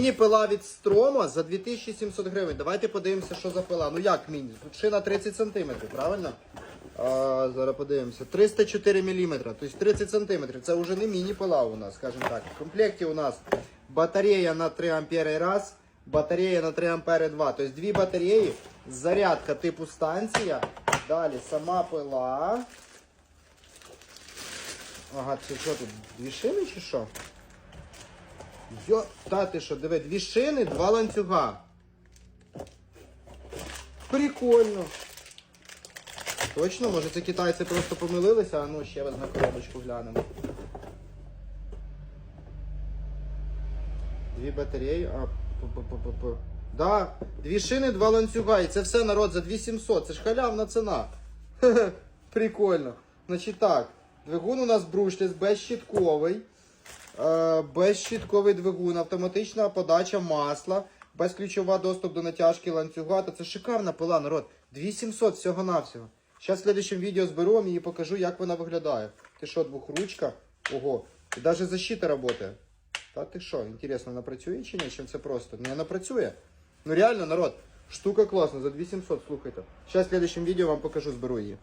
Міні-пила від Строма за 2700 гривень. Давайте подивимося, що за пила. Ну як міні? Шина 30 см, правильно? А, зараз подивимося. 304 мм, тобто 30 см. Це вже не міні-пила у нас, скажімо так. В комплекті у нас батарея на 3 ампери раз, батарея на 3 ампери 2. Тобто дві батареї, зарядка типу станція. Далі сама пила. Ага, це що тут? Дві шини чи що? Йо, та ти що, диви, дві шини, два ланцюга. Прикольно. Точно, може це китайці просто помилилися, а ну ще раз на коробочку глянемо. Дві батареї, а п-п-п-п-п. Да, дві шини, два ланцюга. І це все народ за 2700. Це ж халявна ціна. Хе-хе, Прикольно. Значить так, двигун у нас брушліс безщітковий. Е, Безщітковий двигун, автоматична подача масла, безключова доступ до натяжки ланцюга. Та це шикарна пила, народ. 2700 всього-навсього. Зараз в следующем відео зберу вам її покажу, як вона виглядає. Ти що, двохручка? Ого. І навіть защита працює. Та ти що, інтересно, вона працює чи ні? Чим це просто? Не, вона працює. Ну реально, народ, штука класна, за 2700, слухайте. Зараз в следующем відео вам покажу, зберу її.